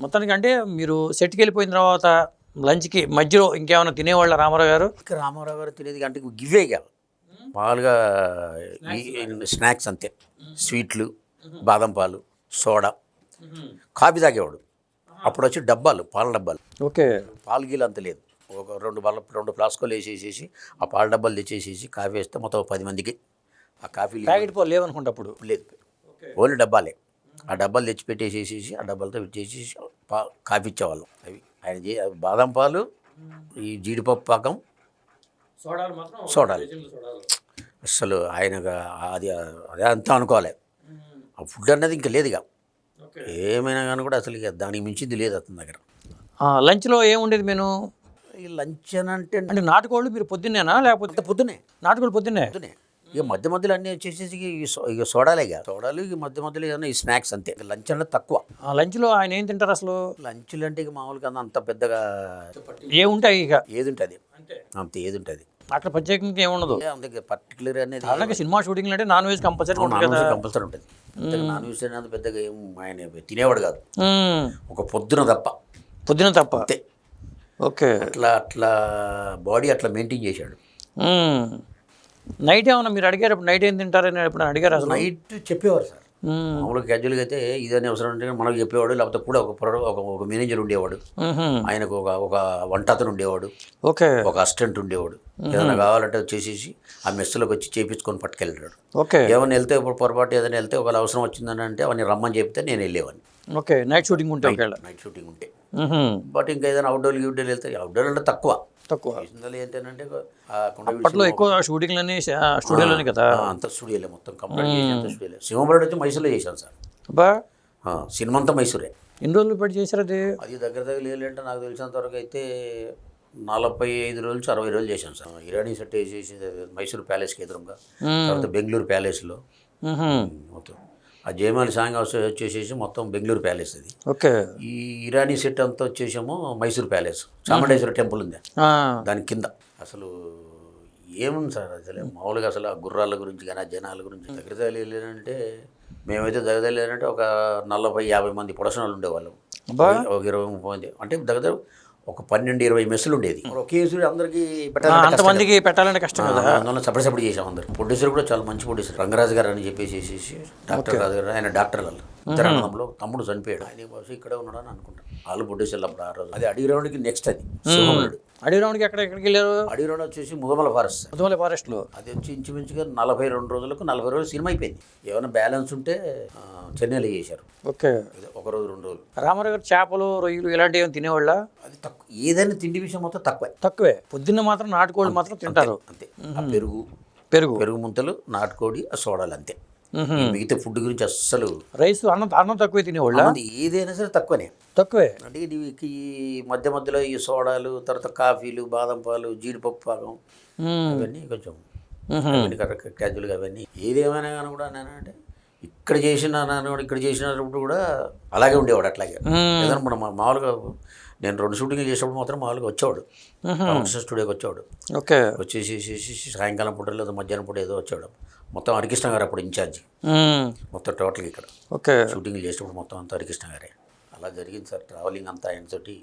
మొత్తానికి అంటే మీరు సెట్కి వెళ్ళిపోయిన తర్వాత లంచ్కి మధ్యలో ఇంకేమైనా తినేవాళ్ళ రామారావు గారు? ఇక రామారావు గారు తినేది అంటే గివే ఇక. మామూలుగా స్నాక్స్ అంతే. స్వీట్లు బాదం పాలు సోడా. కాఫీ తాగేవాడు. అప్పుడు వచ్చి డబ్బాలు పాల డబ్బాలు. ఓకే. పాలు గీలు అంత లేదు. ఒక రెండు బల్ల రెండు ఫ్లాస్కోలు వేసేసేసి ఆ పాల డబ్బాలు తెచ్చేసేసి కాఫీ వేస్తే మొత్తం పది మందికి ఆ కాఫీ ప్యాకెట్ పాలు లేవనుకుంటా అప్పుడు? లేదు. ఓన్లీ డబ్బాలే. ఆ డబ్బాలు తెచ్చి పెట్టేసేసి ఆ డబ్బాలతో పెట్టేసేసి పా కాఫీ ఇచ్చేవాళ్ళం అవి ఆయన చే బాదం పాలు ఈ జీడిపప్పు పాకం. సోడాలు మాత్రం సోడాలు. అసలు ఆయనగా అది అదే అంతా అనుకోవాలి. ఆ ఫుడ్ అన్నది ఇంకా లేదు ఇక ఏమైనా కానీ కూడా అసలు ఇక దానికి మించింది లేదు అతని దగ్గర. లంచ్లో ఏముండేది మెను? ఈ లంచ్ అని అంటే అంటే నాటుకోళ్ళు మీరు పొద్దున్నేనా లేకపోతే అంత పొద్దునే నాటుకోళ్ళు పొద్దున్నే? పొద్దునే ఇక మధ్య మధ్యలో అన్నీ వచ్చేసేసి ఇక సోడాలే ఇక. సోడాలు ఇక మధ్య మధ్యలో ఏదైనా ఈ స్నాక్స్ అంతే. లంచ్ అన్నది తక్కువ. ఆ లంచ్లో ఆయన ఏం తింటారు అసలు? లంచ్లు అంటే ఇక మామూలుగా అంత పెద్దగా ఏముంటాయి ఇక? ఏది ఉంటుంది అంతే ఏది ఉంటుంది అక్కడ ప్రత్యేకంగా ఏముండదు అందుకే పర్టికులర్ అనేది అలాగే సినిమా షూటింగ్ అంటే నాన్ వెజ్ కంపల్సరీ ఉంటుంది కంపల్సరీ ఉంటుంది. నాన్ వెజ్ అనేది పెద్దగా ఏం ఆయన తినేవాడు కాదు. ఒక పొద్దున తప్ప. పొద్దున తప్ప? అంతే. ఓకే. అట్లా అట్లా బాడీ అట్లా మెయింటైన్ చేశాడు. నైట్ ఏమన్నా మీరు అడిగారు? నైట్ ఏం తింటారని ఎప్పుడు అడిగారు అసలు? నైట్ చెప్పేవారు సార్. మ్మ్. మామూలుగా క్యాజువల్గా అయితే ఇదని అవసరం అంటే మనకు చెప్పేవాడు లేకపోతే కూడా ఒక ప్రొడ ఒక ఒక మేనేజర్ ఉండేవాడు. ఆయనకు ఒక ఒక వంట అతను ఉండేవాడు. ఓకే. ఒక అసిస్టెంట్ ఉండేవాడు. ఏదైనా కావాలంటే వచ్చేసేసి ఆ మెస్సులోకి వచ్చి చేపించుకొని పట్టుకెళ్ళాడు. ఓకే. ఏమైనా వెళ్తే ఇప్పుడు పొరపాటు ఏదైనా వెళ్తే ఒకవేళ అవసరం వచ్చిందని అంటే అవన్నీ రమ్మని చెప్తే నేను వెళ్ళేవాడిని. ఓకే. నైట్ షూటింగ్ ఉంటే నైట్ షూటింగ్ ఉంటే. బట్ ఇంకా ఏదైనా అవుట్డోర్ గిౌట్డోర్ వెళ్తే అవుట్డోర్ అంటే తక్కువ. తక్కువ. చేసిందాలు ఏంటంటే అప్పట్లో ఎక్కువ షూటింగ్లని స్టూడియోలోనే కదా. అంత స్టూడియోలే మొత్తం కంప్లీట్ చేసి అంత స్టూడియోలే. సింహబడి వచ్చి మైసూర్లో చేశాను సార్. అబ్బా. సినిమా అంతా మైసూరే. ఎన్ని రోజులు పెట్టి చేశారు అది? అది దగ్గర దగ్గర లేదంటే నాకు తెలిసినంత వరకు అయితే నలభై ఐదు రోజులు అరవై రోజులు చేశాను సార్. ఇరానీ సెట్ వేసేసి మైసూర్ ప్యాలెస్కి ఎదురుగా. తర్వాత బెంగళూరు ప్యాలెస్లో. మొత్తం. ఆ జయమాలి సాంగ్ వచ్చేసేసి మొత్తం బెంగళూరు ప్యాలెస్ అది ఓకే ఈ ఇరానీ సెట్ అంతా వచ్చేసేమో మైసూర్ ప్యాలెస్ చాముండేశ్వర టెంపుల్ ఉంది. దాని కింద అసలు ఏముంది సార్ అసలు మామూలుగా అసలు ఆ గుర్రాల గురించి కానీ ఆ జనాల గురించి దగ్గర వెళ్ళారంటే మేమైతే దగ్గర వెళ్ళారంటే ఒక నలభై యాభై మంది వాళ్ళు ఉండేవాళ్ళం. ఒక ఇరవై ముప్పై మంది అంటే దగ్గర ఒక పన్నెండు ఇరవై మెస్సులు ఉండేది. సూర్యుడు అందరికీ పెట్టాలంటే కష్టం అంతమందికి పెట్టాలంటే కష్టం కదా. అందువల్ల సపరేట్ సపరేట్ చేసాం అందరు. ప్రొడ్యూసర్ కూడా చాలా మంచి ప్రొడ్యూసర్. రంగరాజు గారు అని చెప్పేసి డాక్టర్ రాజు గారు ఆయన డాక్టర్ వాళ్ళు అన్నదమ్ములు తమ్ముడు చనిపోయాడు. ఆయన బహుశా ఇక్కడే ఉన్నాడు అని అనుకుంటాను వాళ్ళు ప్రొడ్యూసర్లు అప్పుడు ఆ రోజు. అది అడిగి రౌండ్కి నెక్స్ట్ అది సింహములుడు అడవి రౌండ్కి ఎక్కడ ఎక్కడికి వెళ్ళారు? అడిగి రౌండ్ వచ్చేసి ముగమల ఫారెస్ట్. ముదుమల ఫారెస్ట్లో అది వచ్చి ఇంచుమించుగా నలభై రెండు రోజులకు నలభై రోజులు సినిమా అయిపోయింది. ఏమైనా బ్యాలెన్స్ ఉంటే చెన్నైలో చేశారు. ఓకే. ఒక రోజు రెండు రోజులు. రామారావు గారు చేపలు రొయ్యలు ఇలాంటివి ఏమైనా తినేవాళ్ళ? అది తక్కువ. ఏదైనా తిండి విషయం మొత్తం తక్కువే. తక్కువే. పొద్దున్న మాత్రం నాటుకోళ్ళు మాత్రం తింటారు. అంతే. పెరుగు పెరుగు. పెరుగు ముంతలు నాటుకోడి ఆ సోడాలు అంతే. మిగతా ఫుడ్ గురించి అస్సలు రైస్ అన్నం అన్నం తక్కువే తినేవాళ్ళ ఏదైనా సరే తక్కువనే. తక్కువే? అంటే ఇది ఈ మధ్య మధ్యలో ఈ సోడాలు తర్వాత కాఫీలు బాదం పాలు జీడిపప్పు పాకం. ఇవన్నీ కొంచెం క్యాజువల్గా అవన్నీ. ఏదేమైనా కానీ కూడా నేనంటే ఇక్కడ చేసిన నాన్న ఇక్కడ చేసినప్పుడు కూడా అలాగే ఉండేవాడు అట్లాగే. ఏదైనా మనం మామూలుగా నేను రెండు షూటింగ్లు చేసినప్పుడు మాత్రం మామూలుగా వచ్చేవాడు. స్టూడియోకి వచ్చేవాడు. ఓకే. వచ్చేసి సాయంకాలం పూట లేదా మధ్యాహ్నం పూట ఏదో వచ్చాడు మొత్తం హరికృష్ణ గారు అప్పుడు ఇన్ఛార్జి. మొత్తం టోటల్గా ఇక్కడ. ఓకే. షూటింగ్లు చేసినప్పుడు మొత్తం అంతా హరికృష్ణ గారే. అలా జరిగింది సార్. ట్రావెలింగ్ అంతా ఆయనతోటి